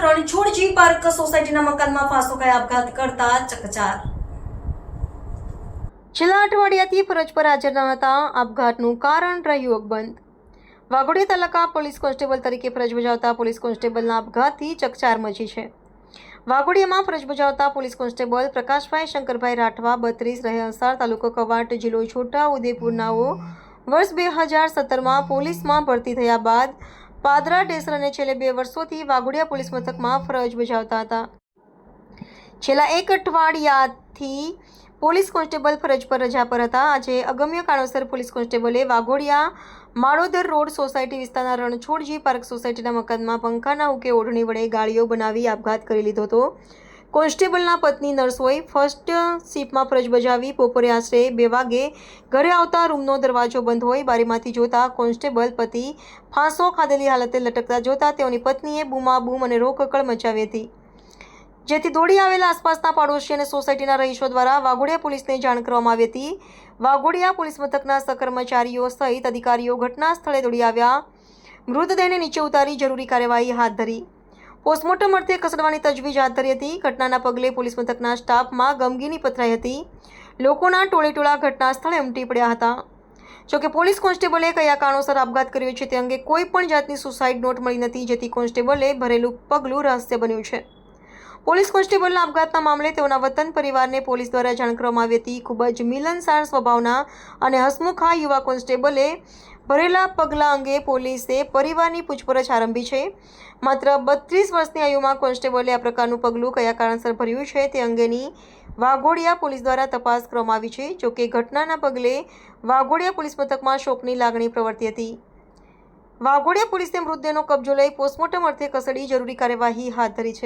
Ranchhodji park સોસાયટીના મકાનમાં ફાંસો ખાઈ આપઘાત કરતા ચકચાર. છેલ્લા અઠવાડિયાથી ફરજ પર હાજર ન હતા. આપઘાતનું કારણ રહ્યું અકબંધ. વાઘોડિયા તાલુકા પોલીસ કોન્સ્ટેબલ તરીકે ફરજ બજાવતા પોલીસ કોન્સ્ટેબલના આપઘાતથી ચકચાર મચી છે. વાઘોડિયામાં ફરજ બજાવતા પોલીસ કોન્સ્ટેબલ પ્રકાશભાઈ શંકરભાઈ રાઠવા બત્રીસ રહે અંસાર તાલુકો કવાટ, જિલ્લો છોટા ઉદેપુરનાઓ વર્ષ બે હજાર સત્તરમાં પોલીસમાં ભરતી થયા બાદ પાદરા ડેસરાને છેલ્લે બે વર્ષોથી વાઘોડિયા પોલીસ મથકમાં ફરજ બજાવતા હતા. છેલ્લા એક અઠવાડિયાથી પોલીસ કોન્સ્ટેબલ ફરજ પર રજા પર હતા. આજે અગમ્ય કારણોસર પોલીસ કોન્સ્ટેબલે વાઘોડિયા માળોદર રોડ સોસાયટી વિસ્તારના રણછોડજી પાર્ક સોસાયટીના મકાનમાં પંખાના ઉકે ઓઢણી વડે ગાળીઓ બનાવી આપઘાત કરી લીધો હતો. કોન્સ્ટેબલના પત્ની નર્સોએ ફર્સ્ટ શિપમાં ફરજ બજાવી બપોરે આશરે બે વાગે ઘરે આવતા રૂમનો દરવાજો બંધ હોય બારીમાંથી જોતા કોન્સ્ટેબલ પતિ ફાંસો ખાધેલી હાલતે લટકતા જોતા તેઓની પત્નીએ બૂમાબૂમ અને રોકકળ મચાવી હતી. જેથી દોડી આવેલા આસપાસના પાડોશી અને સોસાયટીના રહીશો દ્વારા વાઘોડિયા પોલીસને જાણ કરવામાં આવી હતી. વાઘોડિયા પોલીસ મથકના સહકર્મચારીઓ સહિત અધિકારીઓ ઘટના સ્થળે દોડી આવ્યા. મૃતદેહને નીચે ઉતારી જરૂરી કાર્યવાહી હાથ ધરી. પોસ્ટમોર્ટમ અર્થે ખસેડવાની તજવીજ હાથ ધરી હતી. ઘટનાના પગલે પોલીસ મથકના સ્ટાફમાં ગમગીની પથરાઈ હતી. લોકોના ટોળેટોળા ઘટના સ્થળે ઉમટી પડ્યા હતા. જોકે પોલીસ કોન્સ્ટેબલે કયા કારણોસર આપઘાત કર્યો છે તે અંગે કોઈ પણ જાતની સુસાઇડ નોટ મળી નથી, જેથી કોન્સ્ટેબલે ભરેલું પગલું રહસ્ય બન્યું છે. પોલીસ કોન્સ્ટેબલના આપઘાતના મામલે તેઓના વતન પરિવારને પોલીસ દ્વારા જાણ કરવામાં આવી હતી. ખૂબ જ મિલનસાર સ્વભાવના અને હસમુખા યુવા કોન્સ્ટેબલે ભરેલા પગલાં અંગે પોલીસે પરિવારની પૂછપરછ આરંભી છે. માત્ર બત્રીસ વર્ષની આયુમાં કોન્સ્ટેબલે આ પ્રકારનું પગલું કયા કારણસર ભર્યું છે તે અંગેની વાઘોડિયા પોલીસ દ્વારા તપાસ કરવામાં આવી છે જોકે ઘટનાના પગલે વાઘોડિયા પોલીસ મથકમાં શોકની લાગણી પ્રવર્તી હતી. વાઘોડિયા પોલીસે મૃતદેહનો કબજો લઈ પોસ્ટમોર્ટમ અર્થે કસડી જરૂરી કાર્યવાહી હાથ ધરી છે.